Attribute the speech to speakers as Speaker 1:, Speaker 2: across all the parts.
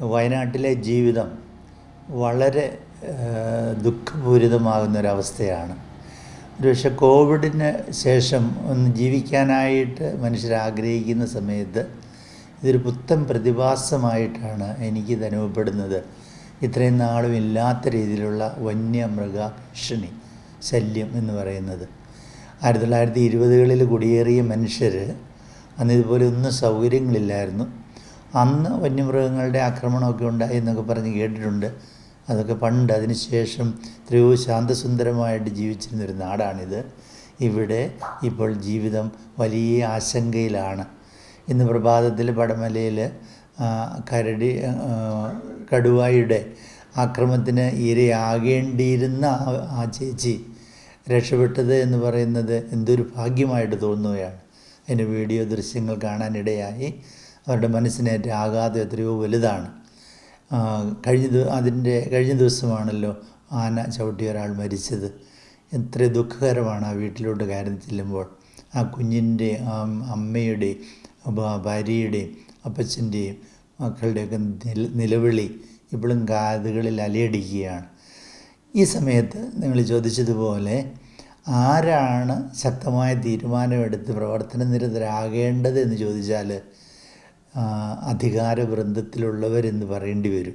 Speaker 1: വയനാട്ടിലെ ജീവിതം വളരെ ദുഃഖപൂരിതമാകുന്നൊരവസ്ഥയാണ്. ഒരുപക്ഷെ കോവിഡിന് ശേഷം ഒന്ന് ജീവിക്കാനായിട്ട് മനുഷ്യർ ആഗ്രഹിക്കുന്ന സമയത്ത് ഇതൊരു പുത്തൻ പ്രതിഭാസമായിട്ടാണ് എനിക്കിത് അനുഭവപ്പെടുന്നത്. ഇത്രയും നാളും ഇല്ലാത്ത രീതിയിലുള്ള വന്യമൃഗ ഭീഷണി ശല്യം എന്ന് പറയുന്നത്. ആയിരത്തി തൊള്ളായിരത്തി ഇരുപതുകളിൽ കുടിയേറിയ മനുഷ്യർ അന്ന് ഇതുപോലെ ഒന്നും സൗകര്യങ്ങളില്ലായിരുന്നു. അന്ന് വന്യമൃഗങ്ങളുടെ ആക്രമണമൊക്കെ ഉണ്ടായി എന്നൊക്കെ പറഞ്ഞ് കേട്ടിട്ടുണ്ട്. അതൊക്കെ പണ്ട് അതിനുശേഷം എത്രയോ ശാന്തസുന്ദരമായിട്ട് ജീവിച്ചിരുന്നൊരു നാടാണിത്. ഇവിടെ ഇപ്പോൾ ജീവിതം വലിയ ആശങ്കയിലാണ്. ഇന്ന് പ്രഭാതത്തിൽ പടമലയിൽ കരടി കടുവായുടെ ആക്രമത്തിന് ഇരയാകേണ്ടിയിരുന്ന ആ ചേച്ചി രക്ഷപ്പെട്ടത് എന്ന് പറയുന്നത് എന്തൊരു ഭാഗ്യമായിട്ട് തോന്നുകയാണ്. അതിന്റെ വീഡിയോ ദൃശ്യങ്ങൾ കാണാനിടയായി. അവരുടെ മനസ്സിനേറ്റ ആഘാതം എത്രയോ വലുതാണ്. കഴിഞ്ഞ അതിന്റെ കഴിഞ്ഞ ദിവസമാണല്ലോ ആന ചവിട്ടി ഒരാൾ മരിച്ചത്. എത്ര ദുഃഖകരമാണ് ആ വീട്ടിലോട്ട് കയറി ചെല്ലുമ്പോൾ. ആ കുഞ്ഞിന്റെ ഭ- ഭാര്യയുടെയും അപ്പച്ചന്റെയും മക്കളുടെയൊക്കെ നില നിലവിളി ഇപ്പോഴും കാതുകളിൽ അലയടിക്കുകയാണ്. ഈ സമയത്ത് നിങ്ങൾ ചോദിച്ചതുപോലെ ആരാണ് ശക്തമായ തീരുമാനമെടുത്ത് പ്രവർത്തന നിരതരാകേണ്ടത് എന്ന് ചോദിച്ചാൽ ആ, അധികാര വൃന്ദത്തിലുള്ളവരെന്ന് പറയേണ്ടി വരും.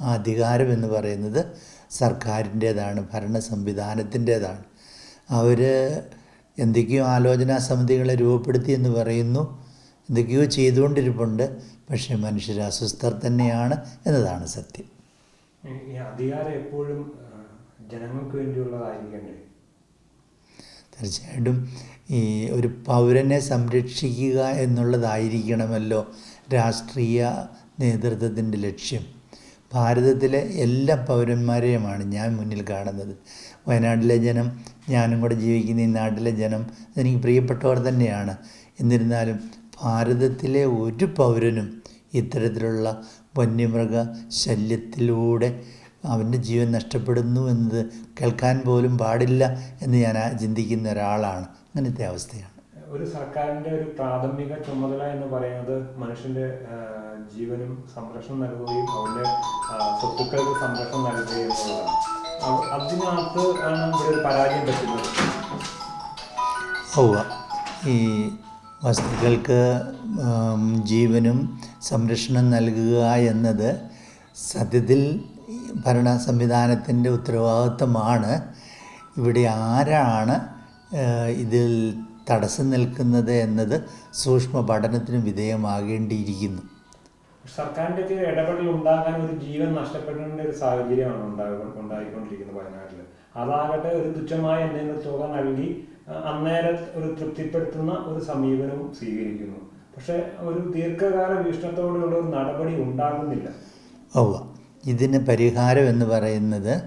Speaker 1: ആ അധികാരം എന്ന് പറയുന്നത് സർക്കാരിന്റേതാണ് ഭരണ സംവിധാനത്തിന്റേതാണ് അവർ എന്തൊക്കെയോ ആലോചനാ സമിതികളെ രൂപപ്പെടുത്തി എന്ന് പറയുന്നു. എന്തൊക്കെയോ ചെയ്തുകൊണ്ടിരിപ്പുണ്ട്. പക്ഷേ മനുഷ്യർ അസ്വസ്ഥർ തന്നെയാണ് എന്നതാണ് സത്യം.
Speaker 2: അധികാരം എപ്പോഴും ജനങ്ങൾക്ക് വേണ്ടിയുള്ളതായിരിക്കണ്ടേ?
Speaker 1: തീർച്ചയായിട്ടും ഈ ഒരു പൗരനെ സംരക്ഷിക്കുക എന്നുള്ളതായിരിക്കണമല്ലോ രാഷ്ട്രീയ നേതൃത്വത്തിന്റെ ലക്ഷ്യം. ഭാരതത്തിലെ എല്ലാ പൗരന്മാരെയുമാണ് ഞാൻ മുന്നിൽ കാണുന്നത്. വയനാട്ടിലെ ജനം ഞാനും കൂടെ ജീവിക്കുന്ന ഈ നാട്ടിലെ ജനം എനിക്ക് പ്രിയപ്പെട്ടവർ തന്നെയാണ്. എന്നിരുന്നാലും ഭാരതത്തിലെ ഒരു പൗരനും ഇത്തരത്തിലുള്ള വന്യമൃഗ ശല്യത്തിലൂടെ അവന്റെ ജീവൻ നഷ്ടപ്പെടുന്നു എന്നത് കേൾക്കാൻ പോലും പാടില്ല എന്ന് ഞാൻ ചിന്തിക്കുന്ന ഒരാളാണ്. അങ്ങനത്തെ അവസ്ഥയാണ്.
Speaker 2: ഒരു സർക്കാരിന്റെ ഒരു പ്രാഥമിക ചുമതല എന്ന് പറയുന്നത് മനുഷ്യന്റെ ജീവനും സംരക്ഷണം നൽകുകയും അവന്റെ സ്വത്തുക്കൾക്ക് സംരക്ഷണം നൽകുകയും എന്നുള്ളതാണ്. അതിനകത്ത് ആണ് ഇവിടെ ഒരു പരാജയം പറ്റുന്നത്.
Speaker 1: ഉവ്വ ഈ വസ്തുക്കൾക്ക് ജീവനും സംരക്ഷണം നൽകുക എന്നത് സത്യത്തിൽ ഭരണ സംവിധാനത്തിന്റെ ഉത്തരവാദിത്തമാണ് ഇവിടെ ആരാണ് ഇതിൽ തടസ്സം നിൽക്കുന്നത് എന്നത് സൂക്ഷ്മ പഠനത്തിന് വിധേയമാകേണ്ടിയിരിക്കുന്നു.
Speaker 2: സർക്കാരിന്റെ ഒക്കെ ഇടപെടൽ ഉണ്ടാകാൻ ഒരു ജീവൻ നഷ്ടപ്പെടേണ്ട ഒരു സാഹചര്യമാണ് ഉണ്ടായിക്കൊണ്ടിരിക്കുന്നത് വയനാട്ടിൽ. അതാകട്ടെ ഒരു തുച്ഛമായ എന്തെങ്കിലും തുക നൽകി അന്നേരം ഒരു തൃപ്തിപ്പെടുത്തുന്ന ഒരു സമീപനവും സ്വീകരിക്കുന്നു. പക്ഷെ ഒരു ദീർഘകാല വീക്ഷണത്തോടെയുള്ള ഒരു നടപടി ഉണ്ടാകുന്നില്ല.
Speaker 1: ഇതിന് പരിഹാരം എന്ന് പറയുന്നത്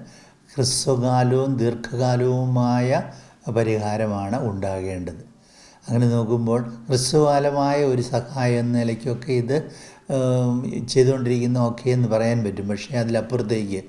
Speaker 1: ഹ്രസ്വകാലവും ദീർഘകാലവുമായ പരിഹാരമാണ് ഉണ്ടാകേണ്ടത്. അങ്ങനെ നോക്കുമ്പോൾ ഹ്രസ്വകാലമായ ഒരു സഹായം എന്ന നിലയ്ക്കൊക്കെ ഇത് ചെയ്തുകൊണ്ടിരിക്കുന്ന ഓക്കെ എന്ന് പറയാൻ പറ്റും. പക്ഷേ അതിലപ്പുറത്തേക്ക്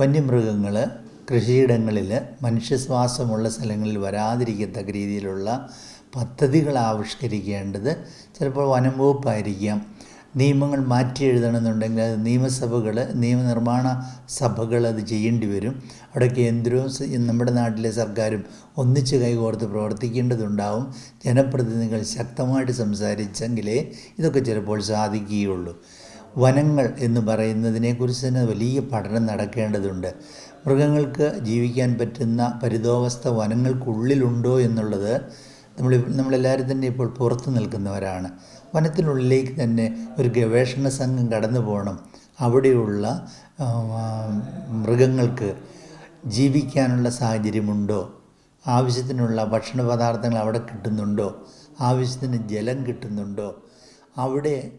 Speaker 1: വന്യമൃഗങ്ങൾ കൃഷിയിടങ്ങളിൽ മനുഷ്യശ്വാസമുള്ള സ്ഥലങ്ങളിൽ വരാതിരിക്കത്തക്ക രീതിയിലുള്ള പദ്ധതികൾ ആവിഷ്കരിക്കേണ്ടത് ചിലപ്പോൾ വനം വകുപ്പായിരിക്കാം നിയമങ്ങൾ മാറ്റി എഴുതണമെന്നുണ്ടെങ്കിൽ അത് നിയമസഭകൾ നിയമനിർമ്മാണ സഭകൾ അത് ചെയ്യേണ്ടി വരും. അവിടെ കേന്ദ്രവും നമ്മുടെ നാട്ടിലെ സർക്കാരും ഒന്നിച്ച് കൈകോർത്ത് പ്രവർത്തിക്കേണ്ടതുണ്ടാവും. ജനപ്രതിനിധികൾ ശക്തമായിട്ട് സംസാരിച്ചെങ്കിലേ ഇതൊക്കെ ചിലപ്പോൾ സാധിക്കുകയുള്ളൂ. വനങ്ങൾ എന്ന് പറയുന്നതിനെക്കുറിച്ച് തന്നെ വലിയ പഠനം നടക്കേണ്ടതുണ്ട്. മൃഗങ്ങൾക്ക് ജീവിക്കാൻ പറ്റുന്ന പരിതോവസ്ഥ വനങ്ങൾക്കുള്ളിലുണ്ടോ എന്നുള്ളത് നമ്മൾ നമ്മളെല്ലാവരും തന്നെ ഇപ്പോൾ പുറത്തു നിൽക്കുന്നവരാണ്. വനത്തിനുള്ളിലേക്ക് തന്നെ ഒരു ഗവേഷണ സംഘം കടന്നു പോകണം. അവിടെയുള്ള മൃഗങ്ങൾക്ക് ജീവിക്കാനുള്ള സാഹചര്യമുണ്ടോ? ആവശ്യത്തിനുള്ള ഭക്ഷണ പദാർത്ഥങ്ങൾ അവിടെ കിട്ടുന്നുണ്ടോ? ആവശ്യത്തിന് ജലം കിട്ടുന്നുണ്ടോ? അവിടെ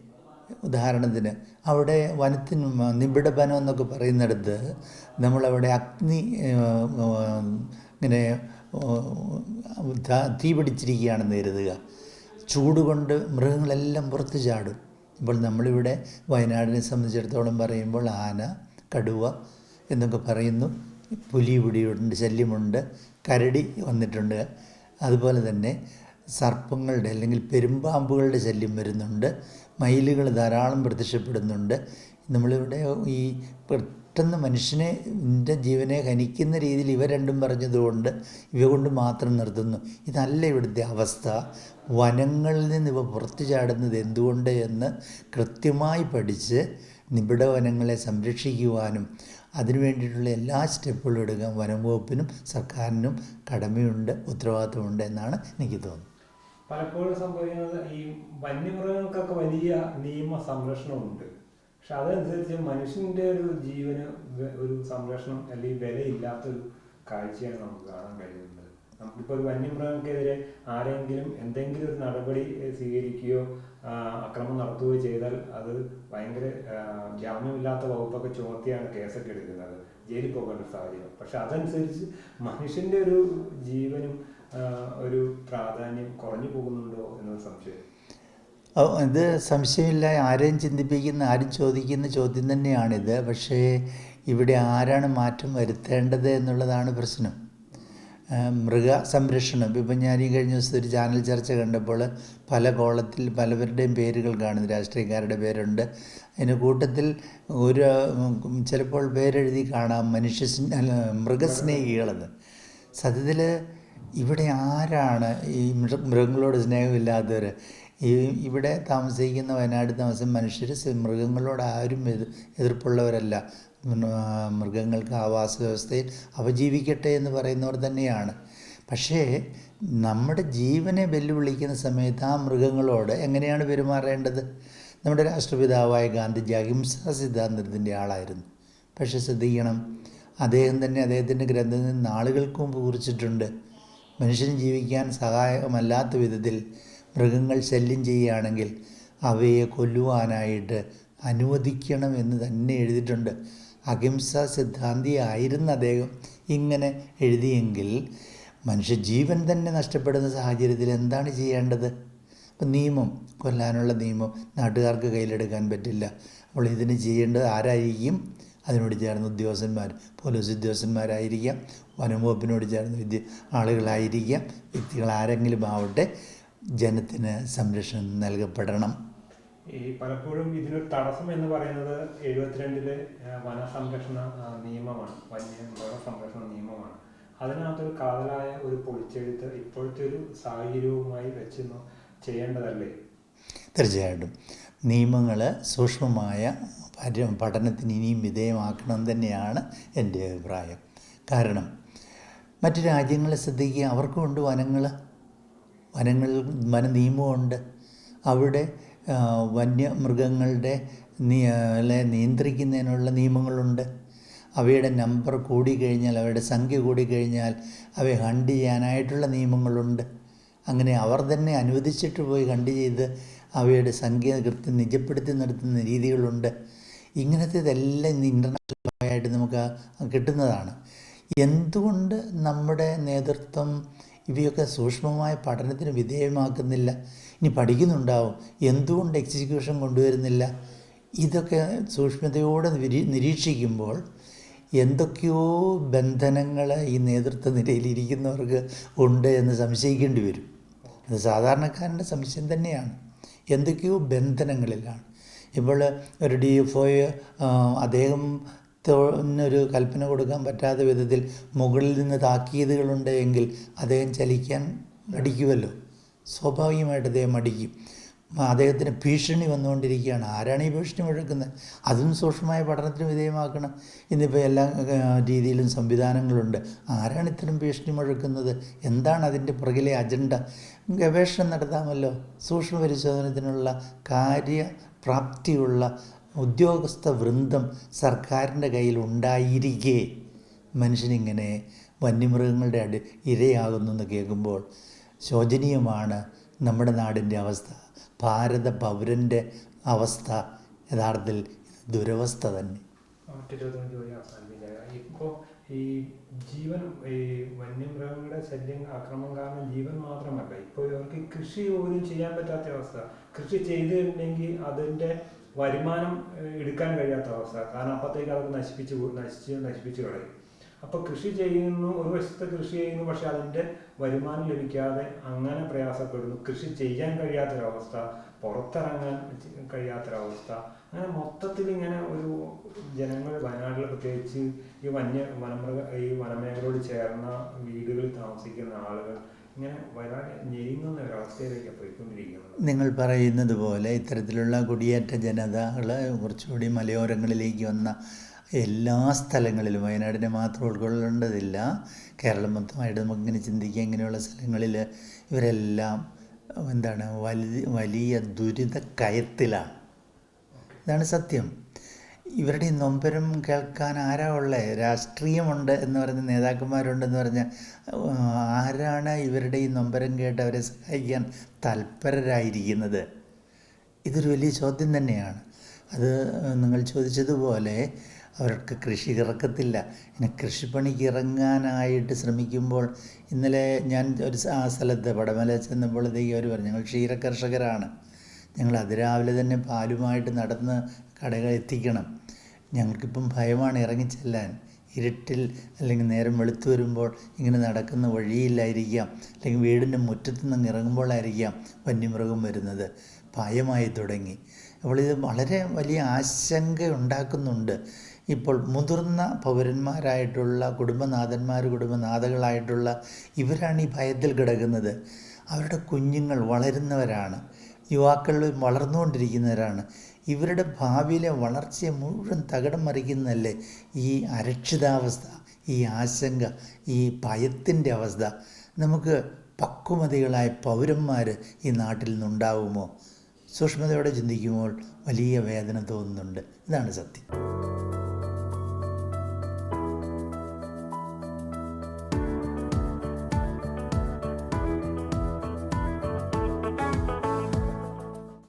Speaker 1: ഉദാഹരണത്തിന് അവിടെ വനത്തിന് നിബിഡ വനം എന്നൊക്കെ പറയുന്നിടത്ത് നമ്മളവിടെ അഗ്നി ഇങ്ങനെ ത- പിടിച്ചിരിക്കുകയാണെന്ന് കരുതുക. ചൂട് കൊണ്ട് മൃഗങ്ങളെല്ലാം പുറത്ത് ചാടും. ഇപ്പോൾ നമ്മളിവിടെ വയനാടിനെ സംബന്ധിച്ചിടത്തോളം പറയുമ്പോൾ ആന കടുവ എന്നൊക്കെ പറയുന്നു. പുലി പിടിയുണ്ട് ശല്യമുണ്ട് കരടി വന്നിട്ടുണ്ട്. അതുപോലെ തന്നെ സർപ്പങ്ങളുടെ അല്ലെങ്കിൽ പെരുമ്പാമ്പുകളുടെ ശല്യം വരുന്നുണ്ട്. മയിലുകൾ ധാരാളം പ്രത്യക്ഷപ്പെടുന്നുണ്ട്. നമ്മളിവിടെ ഈ പെട്ടെന്ന് മനുഷ്യനെ എന്റെ ജീവനെ ഹനിക്കുന്ന രീതിയിൽ ഇവ രണ്ടും പറഞ്ഞതുകൊണ്ട് ഇവ കൊണ്ട് മാത്രം നിർത്തുന്നു. ഇതല്ല ഇവിടുത്തെ അവസ്ഥ. വനങ്ങളിൽ നിന്ന് ഇവ പുറത്തു ചാടുന്നത് എന്തുകൊണ്ട് എന്ന് കൃത്യമായി പഠിച്ച് നിബിഡ വനങ്ങളെ സംരക്ഷിക്കുവാനും അതിനു വേണ്ടിയിട്ടുള്ള എല്ലാ സ്റ്റെപ്പുകളും എടുക്കാൻ വനം വകുപ്പിനും സർക്കാരിനും കടമയുണ്ട് ഉത്തരവാദിത്വമുണ്ട് എന്നാണ് എനിക്ക് തോന്നുന്നത്.
Speaker 2: പലപ്പോഴും സംഭവിക്കുന്നത് ഈ വന്യമൃഗങ്ങൾക്കൊക്കെ വലിയ നിയമ സംരക്ഷണമുണ്ട് പക്ഷെ അതനുസരിച്ച് മനുഷ്യന്റെ ഒരു ജീവന് ഒരു സംരക്ഷണം അല്ലെങ്കിൽ വിലയില്ലാത്തൊരു കാഴ്ചയാണ് നമുക്ക് കാണാൻ കഴിയുന്നത്. നമുക്കിപ്പോൾ ഒരു വന്യമൃഗങ്ങൾക്കെതിരെ ആരെങ്കിലും എന്തെങ്കിലും ഒരു നടപടി സ്വീകരിക്കുകയോ അക്രമം നടത്തുകയോ ചെയ്താൽ അത് ഭയങ്കര ജാമ്യമില്ലാത്ത വകുപ്പൊക്കെ ചുമത്തിയാണ് കേസൊക്കെ എടുക്കുന്നത് ജയിലിൽ പോകേണ്ട സാഹചര്യം. പക്ഷെ അതനുസരിച്ച് മനുഷ്യന്റെ ഒരു ജീവനും ഒരു പ്രാധാന്യം കുറഞ്ഞു പോകുന്നുണ്ടോ എന്നൊരു സംശയം.
Speaker 1: ഇത് സംശയമില്ല. ആരെയും ചിന്തിപ്പിക്കുന്ന ആരും ചോദിക്കുന്ന ചോദ്യം തന്നെയാണിത്. പക്ഷേ ഇവിടെ ആരാണ് മാറ്റം വരുത്തേണ്ടത് എന്നുള്ളതാണ് പ്രശ്നം. മൃഗ സംരക്ഷണം ഇപ്പം ഞാൻ ഈ കഴിഞ്ഞ ദിവസത്തെ ഒരു ചാനൽ ചർച്ച കണ്ടപ്പോൾ പല കോളത്തിൽ പലവരുടെയും പേരുകൾ കാണുന്നു. രാഷ്ട്രീയക്കാരുടെ പേരുണ്ട്. അതിന് കൂട്ടത്തിൽ ഒരു ചിലപ്പോൾ പേരെഴുതി കാണാം. മനുഷ്യ മൃഗസ്നേഹികളെന്ന്. സത്യത്തിൽ ഇവിടെ ആരാണ് ഈ മൃഗങ്ങളോട് സ്നേഹമില്ലാത്തവർ ഇവിടെ താമസിക്കുന്ന വയനാട് താമസം മനുഷ്യർ മൃഗങ്ങളോട് ആരും എതിർപ്പുള്ളവരല്ല. മൃഗങ്ങൾക്ക് ആവാസ വ്യവസ്ഥയിൽ അവജീവിക്കട്ടെ എന്ന് പറയുന്നവർ തന്നെയാണ്. പക്ഷേ നമ്മുടെ ജീവനെ വെല്ലുവിളിക്കുന്ന സമയത്ത് ആ മൃഗങ്ങളോട് എങ്ങനെയാണ് പെരുമാറേണ്ടത്? നമ്മുടെ രാഷ്ട്രപിതാവായ ഗാന്ധിജി അഹിംസാ സിദ്ധാന്തത്തിന്റെ ആളായിരുന്നു. പക്ഷെ ശ്രദ്ധിക്കണം. അദ്ദേഹം തന്നെ അദ്ദേഹത്തിന്റെ ഗ്രന്ഥത്തിൽ നിന്ന് ആളുകൾക്കും കുറിച്ചിട്ടുണ്ട്. മനുഷ്യൻ ജീവിക്കാൻ സഹായമല്ലാത്ത വിധത്തിൽ മൃഗങ്ങൾ ശല്യം ചെയ്യുകയാണെങ്കിൽ അവയെ കൊല്ലുവാനായിട്ട് അനുവദിക്കണം എന്ന് തന്നെ എഴുതിയിട്ടുണ്ട്. അഹിംസ സിദ്ധാന്തിയായിരുന്ന അദ്ദേഹം ഇങ്ങനെ എഴുതിയെങ്കിൽ മനുഷ്യജീവൻ തന്നെ നഷ്ടപ്പെടുന്ന സാഹചര്യത്തിൽ എന്താണ് ചെയ്യേണ്ടത്? ഇപ്പം നിയമം കൊല്ലാനുള്ള നിയമം നാട്ടുകാർക്ക് കയ്യിലെടുക്കാൻ പറ്റില്ല. അപ്പോൾ ഇതിന് ചെയ്യേണ്ടത് ആരായിരിക്കും? അതിനോട് ചേർന്ന ഉദ്യോഗസ്ഥന്മാർ പോലീസ് ഉദ്യോഗസ്ഥന്മാരായിരിക്കാം വനം വകുപ്പിനോട് ചേർന്ന വിദ്യ ആളുകളായിരിക്കാം വ്യക്തികൾ ആരെങ്കിലും ആവട്ടെ ജനത്തിന് സംരക്ഷണം നൽകപ്പെടണം.
Speaker 2: ഈ പലപ്പോഴും ഇതിനൊരു തടസ്സം എന്ന് പറയുന്നത് എഴുപത്തിരണ്ടിലെ വന സംരക്ഷണ നിയമമാണ്. വന്യ മൃഗ സംരക്ഷണ നിയമമാണ്. അതിനകത്തൊരു കാതലായ ഒരു പൊളിച്ചെഴുത്ത് ഇപ്പോഴത്തെ ഒരു സാഹചര്യവുമായി വെച്ച് ചെയ്യേണ്ടതല്ലേ?
Speaker 1: തീർച്ചയായിട്ടും. നിയമങ്ങൾ സൂക്ഷ്മമായ പഠനത്തിന് ഇനിയും വിധേയമാക്കണം തന്നെയാണ് എന്റെ അഭിപ്രായം. കാരണം മറ്റു രാജ്യങ്ങളെ ശ്രദ്ധിക്കുക അവർക്കുമുണ്ട് വനങ്ങൾ വനങ്ങളിൽ വന നിയമമുണ്ട്. അവിടെ വന്യമൃഗങ്ങളുടെ നിയന്ത്രിക്കുന്നതിനുള്ള നിയമങ്ങളുണ്ട്. അവയുടെ നമ്പർ കൂടിക്കഴിഞ്ഞാൽ അവയുടെ സംഖ്യ കൂടിക്കഴിഞ്ഞാൽ അവയെ ഹണ്ട് ചെയ്യാനായിട്ടുള്ള നിയമങ്ങളുണ്ട്. അങ്ങനെ അവർ തന്നെ അനുവദിച്ചിട്ട് പോയി ഹണ്ട് ചെയ്ത് അവയുടെ സംഖ്യ കൃത്യം നിജപ്പെടുത്തി നടത്തുന്ന രീതികളുണ്ട്. ഇങ്ങനത്തേതെല്ലാം ഇന്ന് ഇന്റർനാഷണലായിട്ട് നമുക്ക് കിട്ടുന്നതാണ്. എന്തുകൊണ്ട് നമ്മുടെ നേതൃത്വം ഇവയൊക്കെ സൂക്ഷ്മമായ പഠനത്തിന് വിധേയമാക്കുന്നില്ല. ഇനി പഠിക്കുന്നുണ്ടാവും. എന്തുകൊണ്ട് എക്സിക്യൂഷൻ കൊണ്ടുവരുന്നില്ല? ഇതൊക്കെ സൂക്ഷ്മതയോടെ നിരീ- നിരീക്ഷിക്കുമ്പോൾ എന്തൊക്കെയോ ബന്ധനങ്ങൾ ഈ നേതൃത്വ നിരയിലിരിക്കുന്നവർക്ക് ഉണ്ട് എന്ന് സംശയിക്കേണ്ടി വരും. അത് സാധാരണക്കാരന്റെ സംശയം തന്നെയാണ്. എന്തൊക്കെയോ ബന്ധനങ്ങളിലാണ്. ഇപ്പോൾ ഒരു ഡി എഫ് ഒ അദ്ദേഹം ഒരു കൽപ്പന കൊടുക്കാൻ പറ്റാത്ത വിധത്തിൽ മുകളിൽ നിന്ന് താക്കീതുകളുണ്ട് എങ്കിൽ അദ്ദേഹം ചലിക്കാൻ മടിക്കുമല്ലോ സ്വാഭാവികമായിട്ട് അദ്ദേഹം മടിക്കും. അദ്ദേഹത്തിന് ഭീഷണി വന്നുകൊണ്ടിരിക്കുകയാണ്. ആരാണ് ഈ ഭീഷണി മുഴക്കുന്നത്? അതും സൂക്ഷ്മമായ പഠനത്തിന് വിധേയമാക്കണം. ഇന്നിപ്പോൾ എല്ലാ രീതിയിലും സംവിധാനങ്ങളുണ്ട്. ആരാണ് ഇത്തരം ഭീഷണി മുഴക്കുന്നത്? എന്താണ് അതിന്റെ പുറകിലെ അജണ്ട? ഗവേഷണം നടത്താമല്ലോ. സൂക്ഷ്മ പരിശോധനത്തിനുള്ള കാര്യപ്രാപ്തിയുള്ള ഉദ്യോഗസ്ഥ വൃന്ദം സർക്കാരിന്റെ കയ്യിൽ ഉണ്ടായിരിക്കെ. മനുഷ്യനിങ്ങനെ വന്യമൃഗങ്ങളുടെ അടി ഇരയാകുന്നു എന്ന് കേൾക്കുമ്പോൾ ശോചനീയമാണ് നമ്മുടെ നാടിന്റെ അവസ്ഥ. ഭാരത പൗരന്റെ അവസ്ഥ യഥാർത്ഥത്തിൽ ദുരവസ്ഥ തന്നെ.
Speaker 2: ഈ ജീവൻ ഈ വന്യമൃഗങ്ങളുടെ ശല്യം ആക്രമണം കാരണം ജീവൻ മാത്രമല്ല ഇപ്പോൾ അവർക്ക് കൃഷി പോലും ചെയ്യാൻ പറ്റാത്ത അവസ്ഥ. കൃഷി ചെയ്തിട്ടുണ്ടെങ്കിൽ അതിന്റെ വരുമാനം എടുക്കാൻ കഴിയാത്ത അവസ്ഥ. കാരണം അപ്പത്തേക്ക് അവർക്ക് നശിപ്പിച്ച് നശിച്ച് നശിപ്പിച്ച് കളയും. അപ്പോൾ കൃഷി ചെയ്യുന്നു ഒരു വശത്ത് കൃഷി ചെയ്യുന്നു പക്ഷെ അതിന്റെ വരുമാനം ലഭിക്കാതെ അങ്ങനെ പ്രയാസപ്പെടുന്നു. കൃഷി ചെയ്യാൻ കഴിയാത്തൊരവസ്ഥ പുറത്തിറങ്ങാൻ കഴിയാത്തൊരവസ്ഥ. അങ്ങനെ മൊത്തത്തിൽ ഇങ്ങനെ ഒരു ജനങ്ങൾ വയനാട്ടിൽ പ്രത്യേകിച്ച് ഈ വന്യ വനമൃഗ ഈ വനമേഖലയോട് ചേർന്ന വീടുകളിൽ താമസിക്കുന്ന ആളുകൾ ഇങ്ങനെ
Speaker 1: നിങ്ങൾ പറയുന്നത് പോലെ ഇത്തരത്തിലുള്ള കുടിയേറ്റ ജനതകൾ കുറച്ചുകൂടി മലയോരങ്ങളിലേക്ക് വന്ന എല്ലാ സ്ഥലങ്ങളിലും വയനാടിനെ മാത്രം ഉൾക്കൊള്ളേണ്ടതില്ല. കേരളം മൊത്തമായിട്ട് നമുക്കിങ്ങനെ ചിന്തിക്കുക ഇങ്ങനെയുള്ള സ്ഥലങ്ങളിൽ ഇവരെല്ലാം എന്താണ് വലിയ വലിയ ദുരിത കയത്തിലാണ്. ഇതാണ് സത്യം. ഇവരുടെ നൊമ്പരം കേൾക്കാൻ ആരാ ഉള്ളത് രാഷ്ട്രീയമുണ്ട് എന്ന് പറഞ്ഞ നേതാക്കന്മാരുണ്ടെന്ന് പറഞ്ഞാൽ ആരാണ് ഇവരുടെ ഈ നൊമ്പരം കേട്ട് അവരെ സഹായിക്കാൻ തൽപരരായിരിക്കുന്നത്? ഇതൊരു വലിയ ചോദ്യം തന്നെയാണ്. അത് നിങ്ങൾ ചോദിച്ചതുപോലെ അവർക്ക് കൃഷി ഇറക്കത്തില്ല. ഇനി കൃഷിപ്പണിക്ക് ഇറങ്ങാനായിട്ട് ശ്രമിക്കുമ്പോൾ ഇന്നലെ ഞാൻ ഒരു ആ സ്ഥലത്ത് പടമല ചെന്നപ്പോഴത്തേക്ക് അവർ പറഞ്ഞു ഞങ്ങൾ ക്ഷീര കർഷകരാണ് ഞങ്ങൾ അതിരാവിലെ തന്നെ പാലുമായിട്ട് നടന്ന് കടകൾ എത്തിക്കണം. ഞങ്ങൾക്കിപ്പം ഭയമാണ് ഇറങ്ങിച്ചെല്ലാൻ ഇരുട്ടിൽ അല്ലെങ്കിൽ നേരം വെളുത്തു വരുമ്പോൾ ഇങ്ങനെ നടക്കുന്ന വഴിയില്ലായിരിക്കാം അല്ലെങ്കിൽ വീടിന്റെ മുറ്റത്ത് നിന്ന് ഇറങ്ങുമ്പോഴായിരിക്കാം വന്യമൃഗം വരുന്നത്. ഭയമായി തുടങ്ങി. അപ്പോൾ ഇത് വളരെ വലിയ ആശങ്ക ഉണ്ടാക്കുന്നുണ്ട് ഇപ്പോൾ മുതിർന്ന പൗരന്മാരായിട്ടുള്ള കുടുംബനാഥന്മാർ കുടുംബനാഥകളായിട്ടുള്ള ഇവരാണ് ഈ ഭയത്തിൽ കിടക്കുന്നത്. അവരുടെ കുഞ്ഞുങ്ങൾ വളരുന്നവരാണ്. യുവാക്കൾ വളർന്നുകൊണ്ടിരിക്കുന്നവരാണ്. ഇവരുടെ ഭാവിയിലെ വളർച്ചയെ മുഴുവൻ തകിടം മറിക്കുന്നതല്ലേ ഈ അരക്ഷിതാവസ്ഥ ഈ ആശങ്ക ഈ ഭയത്തിന്റെ അവസ്ഥ? നമുക്ക് പക്വമതികളായ പൗരന്മാർ ഈ നാട്ടിൽ നിന്നുണ്ടാവുമോ? സൂക്ഷ്മതയോടെ ചിന്തിക്കുമ്പോൾ വലിയ വേദന തോന്നുന്നുണ്ട്. ഇതാണ് സത്യം.